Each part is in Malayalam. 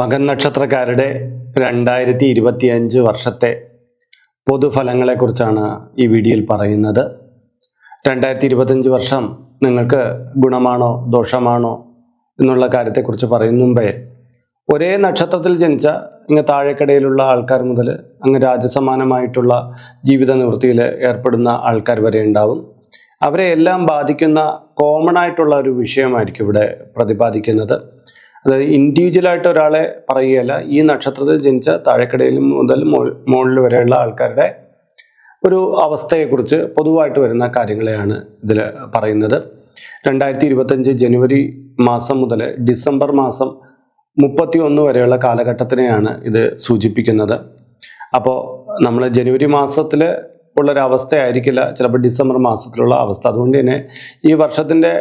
മകൻ നക്ഷത്രക്കാരുടെ രണ്ടായിരത്തി ഇരുപത്തിയഞ്ച് വർഷത്തെ പൊതുഫലങ്ങളെക്കുറിച്ചാണ് ഈ വീഡിയോയിൽ പറയുന്നത്. രണ്ടായിരത്തി ഇരുപത്തഞ്ച് വർഷം നിങ്ങൾക്ക് ഗുണമാണോ ദോഷമാണോ എന്നുള്ള കാര്യത്തെക്കുറിച്ച് പറയുന്ന മുമ്പേ ഒരേ നക്ഷത്രത്തിൽ ജനിച്ച ഇങ്ങ് താഴെക്കടയിലുള്ള ആൾക്കാർ മുതൽ അങ്ങ് രാജസമാനമായിട്ടുള്ള ജീവിത നിവൃത്തിയിൽ ഏർപ്പെടുന്ന ആൾക്കാർ വരെ ഉണ്ടാവും. അവരെ എല്ലാം ബാധിക്കുന്ന കോമൺ ആയിട്ടുള്ള ഒരു വിഷയമായിരിക്കും ഇവിടെ പ്രതിപാദിക്കുന്നത്. അതായത് ഇൻഡിവിജ്വൽ ആയിട്ട് ഒരാളെ പറയുകയല്ല ഈ നക്ഷത്രത്തിൽ ജനിച്ച താഴെക്കടയിൽ മുതൽ മുകളിൽ വരെയുള്ള ആൾക്കാരുടെ ഒരു അവസ്ഥയെക്കുറിച്ച് പൊതുവായിട്ട് വരുന്ന കാര്യങ്ങളെയാണ് ഇതിൽ പറയുന്നത്. രണ്ടായിരത്തി ഇരുപത്തഞ്ച് ജനുവരി മാസം മുതൽ ഡിസംബർ മാസം മുപ്പത്തി ഒന്ന് വരെയുള്ള കാലഘട്ടത്തിനെയാണ് ഇത് സൂചിപ്പിക്കുന്നത്. അപ്പോൾ നമ്മൾ ജനുവരി മാസത്തിൽ ഉള്ളൊരവസ്ഥയായിരിക്കില്ല ചിലപ്പോൾ ഡിസംബർ മാസത്തിലുള്ള അവസ്ഥ. അതുകൊണ്ട് തന്നെ ഈ വർഷത്തിന്റെ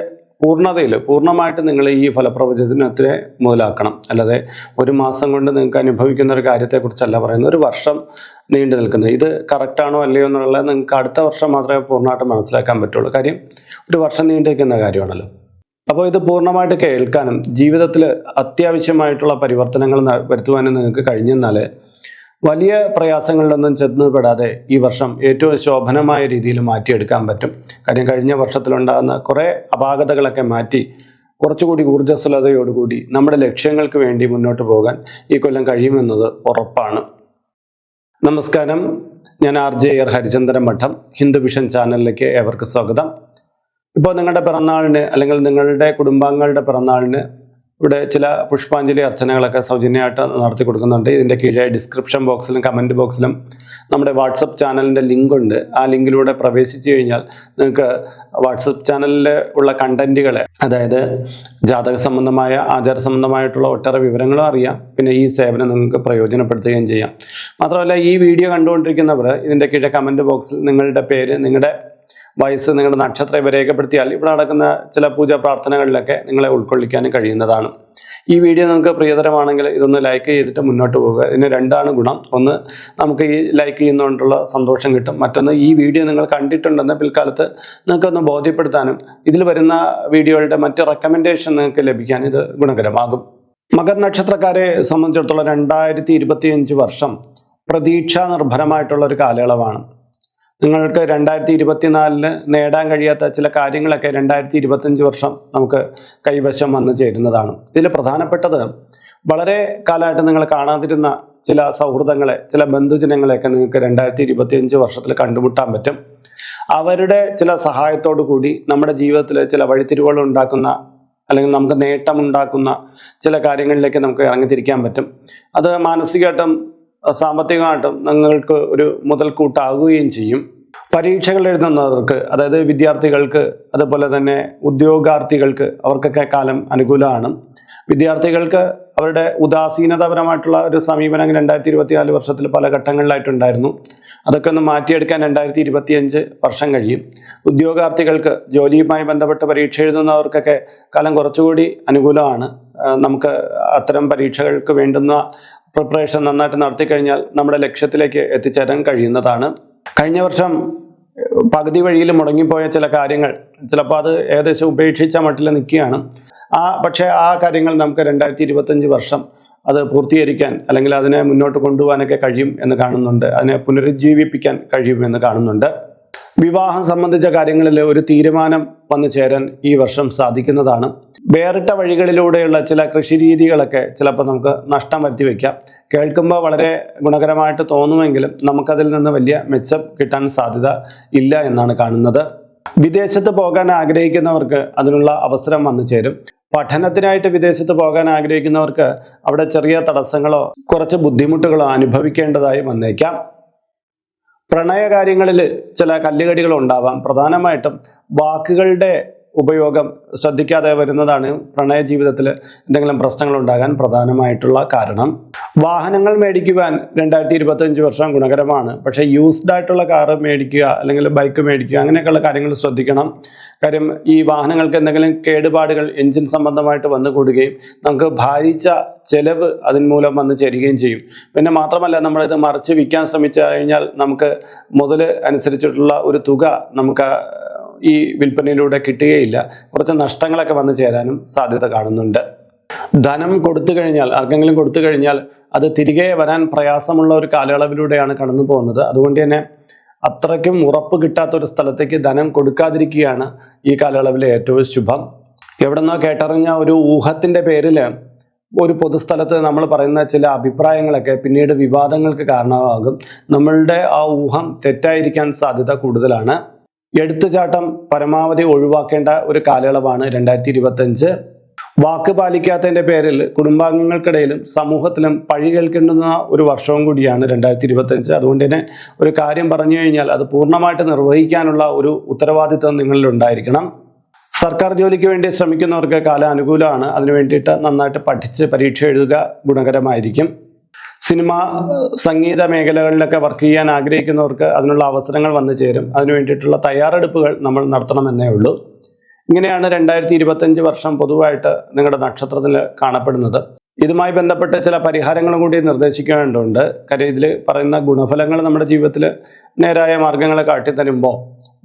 പൂർണതയിൽ പൂർണമായിട്ട് നിങ്ങൾ ഈ ഫലപ്രവചനത്തിനെ മുതലാക്കണം. അല്ലാതെ ഒരു മാസം കൊണ്ട് നിങ്ങൾക്ക് അനുഭവിക്കുന്ന ഒരു കാര്യത്തെക്കുറിച്ചല്ല പറയുന്നത്. ഒരു വർഷം നീണ്ടു നിൽക്കുന്നത്. ഇത് കറക്റ്റാണോ അല്ലയോ എന്നുള്ളത് നിങ്ങൾക്ക് അടുത്ത വർഷം മാത്രമേ പൂർണമായിട്ട് മനസ്സിലാക്കാൻ പറ്റുള്ളൂ. കാര്യം ഒരു വർഷം നീണ്ടു നിൽക്കുന്ന കാര്യമാണല്ലോ. അപ്പോൾ ഇത് പൂർണമായിട്ട് കേൾക്കാനും ജീവിതത്തിൽ അത്യാവശ്യമായിട്ടുള്ള പരിവർത്തനങ്ങൾ വരുത്തുവാനും നിങ്ങൾക്ക് കഴിഞ്ഞെന്നാൽ വലിയ പ്രയാസങ്ങളിലൊന്നും ചെന്ന് പെടാതെ ഈ വർഷം ഏറ്റവും ശോഭനമായ രീതിയിൽ മാറ്റിയെടുക്കാൻ പറ്റും. കാര്യം കഴിഞ്ഞ വർഷത്തിലുണ്ടാകുന്ന കുറേ അപാകതകളൊക്കെ മാറ്റി കുറച്ചുകൂടി ഊർജസ്വലതയോടുകൂടി നമ്മുടെ ലക്ഷ്യങ്ങൾക്ക് വേണ്ടി മുന്നോട്ട് പോകാൻ ഈ കൊല്ലം കഴിയുമെന്നത് ഉറപ്പാണ്. നമസ്കാരം. ഞാൻ ആർ ജെ ആർ ഹരിചന്ദ്രൻ മഠം ഹിന്ദു വിഷൻ ചാനലിലേക്ക് ഏവർക്ക് സ്വാഗതം. ഇപ്പോൾ നിങ്ങളുടെ പിറന്നാളിന് അല്ലെങ്കിൽ നിങ്ങളുടെ കുടുംബാംഗങ്ങളുടെ പിറന്നാളിന് ഇവിടെ ചില പുഷ്പാഞ്ജലി അർച്ചനകളൊക്കെ സൗജന്യമായിട്ട് നടത്തി കൊടുക്കുന്നുണ്ട്. ഇതിന്റെ കീഴെ ഡിസ്ക്രിപ്ഷൻ ബോക്സിലും കമന്റ് ബോക്സിലും നമ്മുടെ വാട്സപ്പ് ചാനലിന്റെ ലിങ്ക് ഉണ്ട്. ആ ലിങ്കിലൂടെ പ്രവേശിച്ചു കഴിഞ്ഞാൽ നിങ്ങൾക്ക് വാട്സപ്പ് ചാനലിൽ ഉള്ള കണ്ടന്റുകളെ അതായത് ജാതക സംബന്ധമായ ആചാര സംബന്ധമായിട്ടുള്ള ഒട്ടേറെ വിവരങ്ങളും അറിയാം. പിന്നെ ഈ സേവനം നിങ്ങൾക്ക് പ്രയോജനപ്പെടുത്തുകയും ചെയ്യാം. മാത്രമല്ല ഈ വീഡിയോ കണ്ടുകൊണ്ടിരിക്കുന്നവർ ഇതിന്റെ കീഴെ കമന്റ് ബോക്സിൽ നിങ്ങളുടെ പേര് നിങ്ങളുടെ വയസ്സ് നിങ്ങളുടെ നക്ഷത്രം രേഖപ്പെടുത്തിയാൽ ഇവിടെ നടക്കുന്ന ചില പൂജാ പ്രാർത്ഥനകളിലൊക്കെ നിങ്ങളെ ഉൾക്കൊള്ളിക്കാനും കഴിയുന്നതാണ്. ഈ വീഡിയോ നിങ്ങൾക്ക് പ്രിയതരമാണെങ്കിൽ ഇതൊന്ന് ലൈക്ക് ചെയ്തിട്ട് മുന്നോട്ട് പോവുക. ഇതിന് രണ്ടാണ് ഗുണം. ഒന്ന് നമുക്ക് ഈ ലൈക്ക് ചെയ്യുന്നതുകൊണ്ടുള്ള സന്തോഷം കിട്ടും. മറ്റൊന്ന് ഈ വീഡിയോ നിങ്ങൾ കണ്ടിട്ടുണ്ടെന്ന് പിൽക്കാലത്ത് നിങ്ങൾക്കൊന്ന് ബോധ്യപ്പെടുത്താനും ഇതിൽ വരുന്ന വീഡിയോകളുടെ മറ്റ് റെക്കമെൻഡേഷൻ നിങ്ങൾക്ക് ലഭിക്കാൻ ഇത് ഗുണകരമാകും. മകർ നക്ഷത്രക്കാരെ സംബന്ധിച്ചിടത്തോളം രണ്ടായിരത്തി വർഷം പ്രതീക്ഷാ നിർഭരമായിട്ടുള്ള ഒരു കാലയളവാണ്. നിങ്ങൾക്ക് രണ്ടായിരത്തി ഇരുപത്തിനാലിന് നേടാൻ കഴിയാത്ത ചില കാര്യങ്ങളൊക്കെ രണ്ടായിരത്തി ഇരുപത്തഞ്ച് വർഷം നമുക്ക് കൈവശം വന്നു ചേരുന്നതാണ്. ഇതിൽ പ്രധാനപ്പെട്ടത് വളരെ കാലമായിട്ട് നിങ്ങൾ കാണാതിരുന്ന ചില സൗഹൃദങ്ങളെ ചില ബന്ധുജനങ്ങളെയൊക്കെ നിങ്ങൾക്ക് രണ്ടായിരത്തി ഇരുപത്തിയഞ്ച് വർഷത്തിൽ കണ്ടുമുട്ടാൻ പറ്റും. അവരുടെ ചില സഹായത്തോടു കൂടി നമ്മുടെ ജീവിതത്തിൽ ചില വഴിത്തിരിവുകൾ ഉണ്ടാക്കുന്ന അല്ലെങ്കിൽ നമുക്ക് നേട്ടമുണ്ടാക്കുന്ന ചില കാര്യങ്ങളിലേക്ക് നമുക്ക് ഇറങ്ങിത്തിരിക്കാൻ പറ്റും. അത് മാനസികമായിട്ടും സാമ്പത്തികമായിട്ടും നിങ്ങൾക്ക് ഒരു മുതൽക്കൂട്ടാകുകയും ചെയ്യും. പരീക്ഷകൾ എഴുതുന്നവർക്ക് അതായത് വിദ്യാർത്ഥികൾക്ക് അതുപോലെ തന്നെ ഉദ്യോഗാർത്ഥികൾക്ക് അവർക്കൊക്കെ കാലം അനുകൂലമാണ്. വിദ്യാർത്ഥികൾക്ക് അവരുടെ ഉദാസീനതാപരമായിട്ടുള്ള ഒരു സമീപനം രണ്ടായിരത്തി ഇരുപത്തിനാല് വർഷത്തിൽ പല ഘട്ടങ്ങളിലായിട്ടുണ്ടായിരുന്നു. അതൊക്കെ ഒന്ന് മാറ്റിയെടുക്കാൻ രണ്ടായിരത്തി ഇരുപത്തിയഞ്ച് വർഷം കഴിയും. ഉദ്യോഗാർത്ഥികൾക്ക് ജോലിയുമായി ബന്ധപ്പെട്ട് പരീക്ഷ എഴുതുന്നവർക്കൊക്കെ കാലം കുറച്ചുകൂടി അനുകൂലമാണ്. നമുക്ക് അത്തരം പരീക്ഷകൾക്ക് വേണ്ടുന്ന പ്രിപ്പറേഷൻ നന്നായിട്ട് നടത്തി കഴിഞ്ഞാൽ നമ്മുടെ ലക്ഷ്യത്തിലേക്ക് എത്തിച്ചേരാൻ കഴിയുന്നതാണ്. കഴിഞ്ഞ വർഷം പകുതി വഴിയിൽ മുടങ്ങിപ്പോയ ചില കാര്യങ്ങൾ ചിലപ്പോൾ അത് ഏകദേശം ഉപേക്ഷിച്ച മട്ടിൽ നിൽക്കുകയാണ്. ആ പക്ഷേ ആ കാര്യങ്ങൾ നമുക്ക് രണ്ടായിരത്തി ഇരുപത്തഞ്ച് വർഷം അത് പൂർത്തീകരിക്കാൻ അല്ലെങ്കിൽ അതിനെ മുന്നോട്ട് കൊണ്ടുപോകാനൊക്കെ കഴിയും എന്ന് കാണുന്നുണ്ട്. അതിനെ പുനരുജ്ജീവിപ്പിക്കാൻ കഴിയുമെന്ന് കാണുന്നുണ്ട്. വിവാഹം സംബന്ധിച്ച കാര്യങ്ങളിൽ ഒരു തീരുമാനം വന്നു ചേരാൻ ഈ വർഷം സാധിക്കുന്നതാണ്. വേറിട്ട വഴികളിലൂടെയുള്ള ചില കൃഷി രീതികളൊക്കെ ചിലപ്പോൾ നമുക്ക് നഷ്ടം വരുത്തി വയ്ക്കാം കേൾക്കുമ്പോൾ വളരെ ഗുണകരമായിട്ട് തോന്നുമെങ്കിലും നമുക്കതിൽ നിന്ന് വലിയ മെച്ചം കിട്ടാൻ സാധ്യത ഇല്ല എന്നാണ് കാണുന്നത്. വിദേശത്ത് പോകാൻ ആഗ്രഹിക്കുന്നവർക്ക് അതിനുള്ള അവസരം വന്നു ചേരും. പഠനത്തിനായിട്ട് വിദേശത്ത് പോകാൻ ആഗ്രഹിക്കുന്നവർക്ക് അവിടെ ചെറിയ തടസ്സങ്ങളോ കുറച്ച് ബുദ്ധിമുട്ടുകളോ അനുഭവിക്കേണ്ടതായി വന്നേക്കാം. പ്രണയകാര്യങ്ങളിൽ ചില കല്ലുകടികൾ ഉണ്ടാവാം. പ്രധാനമായിട്ടും വാക്കുകളുടെ ഉപയോഗം ശ്രദ്ധിക്കാതെ വരുന്നതാണ് പ്രണയ ജീവിതത്തിൽ എന്തെങ്കിലും പ്രശ്നങ്ങൾ ഉണ്ടാകാൻ പ്രധാനമായിട്ടുള്ള കാരണം. വാഹനങ്ങൾ മേടിക്കുവാൻ രണ്ടായിരത്തി ഇരുപത്തഞ്ച് വർഷം ഗുണകരമാണ്. പക്ഷേ യൂസ്ഡ് ആയിട്ടുള്ള കാറ് മേടിക്കുക അല്ലെങ്കിൽ ബൈക്ക് മേടിക്കുക അങ്ങനെയൊക്കെയുള്ള കാര്യങ്ങൾ ശ്രദ്ധിക്കണം. കാര്യം ഈ വാഹനങ്ങൾക്ക് എന്തെങ്കിലും കേടുപാടുകൾ എഞ്ചിൻ സംബന്ധമായിട്ട് വന്നു കൂടുകയും നമുക്ക് ഭാരിച്ച ചെലവ് അതിൻമൂലം മൂലം വന്നു ചേരുകയും ചെയ്യും. പിന്നെ മാത്രമല്ല നമ്മളിത് മറിച്ച് വിൽക്കാൻ ശ്രമിച്ചു കഴിഞ്ഞാൽ നമുക്ക് മുതൽ അനുസരിച്ചിട്ടുള്ള ഒരു തുക നമുക്ക് ഈ വിൽപ്പനയിലൂടെ കിട്ടുകയില്ല. കുറച്ച് നഷ്ടങ്ങളൊക്കെ വന്നു ചേരാനും സാധ്യത കാണുന്നുണ്ട്. ധനം കൊടുത്തു കഴിഞ്ഞാൽ ആർക്കെങ്കിലും കൊടുത്തു കഴിഞ്ഞാൽ അത് തിരികെ വരാൻ പ്രയാസമുള്ള ഒരു കാലയളവിലൂടെയാണ് കടന്നു പോകുന്നത്. അതുകൊണ്ട് തന്നെ അത്രയ്ക്കും ഉറപ്പ് കിട്ടാത്ത ഒരു സ്ഥലത്തേക്ക് ധനം കൊടുക്കാതിരിക്കുകയാണ് ഈ കാലയളവിലെ ഏറ്റവും ശുഭം. എവിടെന്നോ കേട്ടറിഞ്ഞ ഒരു ഊഹത്തിന്റെ പേരിൽ ഒരു പൊതുസ്ഥലത്ത് നമ്മൾ പറയുന്ന ചില അഭിപ്രായങ്ങളൊക്കെ പിന്നീട് വിവാദങ്ങൾക്ക് കാരണമാകും. നമ്മളുടെ ആ ഊഹം തെറ്റായിരിക്കാൻ സാധ്യത കൂടുതലാണ്. എടുത്തുചാട്ടം പരമാവധി ഒഴിവാക്കേണ്ട ഒരു കാലയളവാണ് രണ്ടായിരത്തി ഇരുപത്തഞ്ച് വാക്ക് പാലിക്കാത്തതിന്റെ പേരിൽ കുടുംബാംഗങ്ങൾക്കിടയിലും സമൂഹത്തിലും പഴി കേൾക്കേണ്ടുന്ന ഒരു വർഷവും കൂടിയാണ് രണ്ടായിരത്തി ഇരുപത്തഞ്ച് അതുകൊണ്ട് തന്നെ ഒരു കാര്യം പറഞ്ഞു കഴിഞ്ഞാൽ അത് പൂർണമായിട്ട് നിർവഹിക്കാനുള്ള ഒരു ഉത്തരവാദിത്വം നിങ്ങളിൽ ഉണ്ടായിരിക്കണം. സർക്കാർ ജോലിക്ക് വേണ്ടി ശ്രമിക്കുന്നവർക്ക് കാലാനുകൂലമാണ്. അതിനു വേണ്ടിയിട്ട് നന്നായിട്ട് പഠിച്ച് പരീക്ഷ എഴുതുക ഗുണകരമായിരിക്കും. സിനിമ സംഗീത മേഖലകളിലൊക്കെ വർക്ക് ചെയ്യാൻ ആഗ്രഹിക്കുന്നവർക്ക് അതിനുള്ള അവസരങ്ങൾ വന്നു ചേരും. അതിനു വേണ്ടിയിട്ടുള്ള തയ്യാറെടുപ്പുകൾ നമ്മൾ നടത്തണമെന്നേ ഉള്ളൂ. ഇങ്ങനെയാണ് രണ്ടായിരത്തി ഇരുപത്തഞ്ച് വർഷം പൊതുവായിട്ട് നിങ്ങളുടെ നക്ഷത്രത്തിൽ കാണപ്പെടുന്നത്. ഇതുമായി ബന്ധപ്പെട്ട ചില പരിഹാരങ്ങളും കൂടി നിർദ്ദേശിക്കേണ്ടതുണ്ട്. കാര്യം ഇതിൽ പറയുന്ന ഗുണഫലങ്ങൾ നമ്മുടെ ജീവിതത്തിൽ നേരായ മാർഗങ്ങളെ കാട്ടിത്തരുമ്പോൾ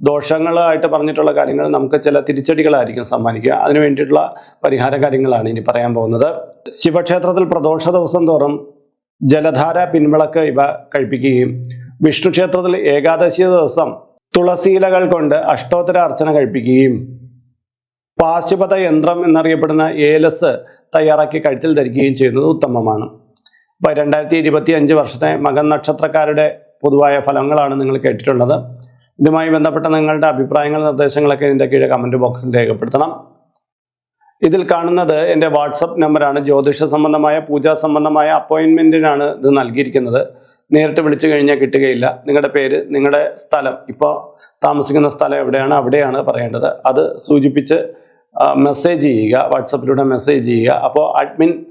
ദോഷങ്ങളായിട്ട് പറഞ്ഞിട്ടുള്ള കാര്യങ്ങൾ നമുക്ക് ചില തിരിച്ചടികളായിരിക്കും സമ്മാനിക്കുക. അതിനു വേണ്ടിയിട്ടുള്ള പരിഹാര കാര്യങ്ങളാണ് ഇനി പറയാൻ പോകുന്നത്. ശിവക്ഷേത്രത്തിൽ പ്രദോഷ ദിവസം തോറും ജലധാര പിൻവിളക്ക് ഇവ കഴിപ്പിക്കുകയും വിഷ്ണു ക്ഷേത്രത്തിൽ ഏകാദശി ദിവസം തുളസീലകൾ കൊണ്ട് അഷ്ടോത്തര അർച്ചന കഴിപ്പിക്കുകയും പാശുപത യന്ത്രം എന്നറിയപ്പെടുന്ന ഏലസ് തയ്യാറാക്കി കഴുത്തിൽ ധരിക്കുകയും ചെയ്യുന്നത് ഉത്തമമാണ്. അപ്പോൾ രണ്ടായിരത്തി ഇരുപത്തി അഞ്ച് വർഷത്തെ മകൻ നക്ഷത്രക്കാരുടെ പൊതുവായ ഫലങ്ങളാണ് നിങ്ങൾ കേട്ടിട്ടുള്ളത്. ഇതുമായി ബന്ധപ്പെട്ട നിങ്ങളുടെ അഭിപ്രായങ്ങൾ നിർദ്ദേശങ്ങളൊക്കെ ഇതിന്റെ കീഴെ കമന്റ് ബോക്സിൽ രേഖപ്പെടുത്തണം. ഇതിൽ കാണുന്നത് എന്റെ വാട്സപ്പ് നമ്പറാണ്. ജ്യോതിഷ സംബന്ധമായ പൂജാ സംബന്ധമായ അപ്പോയിൻമെന്റിനാണ് ഇത് നൽകിയിരിക്കുന്നത്. നേരിട്ട് വിളിച്ചു കഴിഞ്ഞാൽ കിട്ടുകയില്ല. നിങ്ങളുടെ പേര് നിങ്ങളുടെ സ്ഥലം. ഇപ്പോൾ താമസിക്കുന്ന സ്ഥലം എവിടെയാണ്? അവിടെയാണ് പറയേണ്ടത്. അത് സൂചിപ്പിച്ച് മെസ്സേജ് ചെയ്യുക. വാട്സപ്പിലൂടെ മെസ്സേജ് ചെയ്യുക. അപ്പോൾ അഡ്മിൻ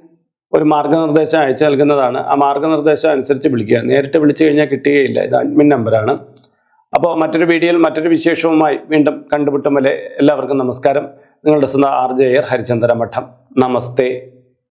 ഒരു മാർഗനിർദ്ദേശം അയച്ചു നൽകുന്നതാണ്. ആ മാർഗനിർദ്ദേശം അനുസരിച്ച് വിളിക്കുക. നേരിട്ട് വിളിച്ചു കഴിഞ്ഞാൽ കിട്ടുകയില്ല. ഇത് അഡ്മിൻ നമ്പറാണ്. അപ്പോൾ മറ്റൊരു വീഡിയോയിൽ മറ്റൊരു വിശേഷവുമായി വീണ്ടും കണ്ടുമുട്ടും എല്ലാവർക്കും നമസ്കാരം. നിങ്ങളുടെ സ്വന്തം ആർ ജെ ഹരിചന്ദ്ര മഠം നമസ്തേ.